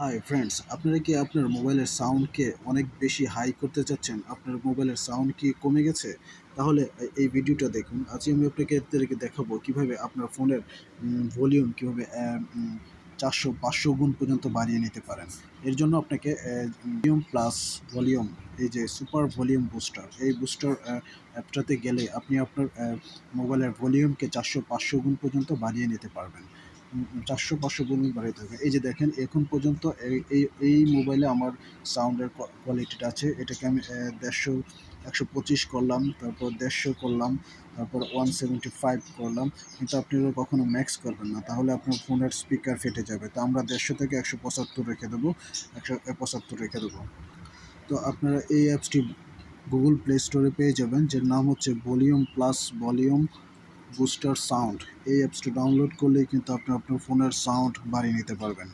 Hi friends আপনারা কি আপনার মোবাইলের সাউন্ডকে অনেক বেশি হাই করতে চাচ্ছেন? আপনার মোবাইলের সাউন্ড কি কমে গেছে? তাহলে এই ভিডিওটা দেখুন। আজকে আমি আপনাকে দেখাবো কীভাবে আপনার ফোনের ভলিউম কীভাবে চারশো, পাঁচশো গুণ পর্যন্ত বাড়িয়ে নিতে পারেন। এর জন্য আপনাকে ভলিউম প্লাস ভলিউম, এই যে সুপার ভলিউম বুস্টার, এই বুস্টার অ্যাপটাতে গেলে আপনি আপনার মোবাইলের ভলিউমকে চারশো, পাঁচশো গুণ পর্যন্ত বাড়িয়ে নিতে পারবেন। চারশো পাঁচশো গুণ বাড়িয়ে থাকবে এই যে দেখেন, এখন পর্যন্ত এই এই মোবাইলে আমার সাউন্ডের কোয়ালিটিটা আছে। এটাকে আমি দেড়শো, একশো পঁচিশ করলাম, তারপর দেড়শো করলাম, তারপর ওয়ান সেভেন্টি ফাইভ করলাম। কিন্তু আপনি কখনো ম্যাক্স করবেন না। তাহলে আপনার ফোনের স্পিকার ফেটে যাবে। তো আমরা দেড়শো থেকে একশো পঁচাত্তর রেখে দেবো। একশো পঁচাত্তর রেখে দেবো। তো আপনারা এই অ্যাপসটি গুগল প্লে স্টোরে পেয়ে যাবেন। যার নাম হচ্ছে volume plus volume booster sound. এই অ্যাপসটা ডাউনলোড করলেই কিন্তু আপনি আপনার ফোনের সাউন্ড বাড়িয়ে নিতে পারবেন।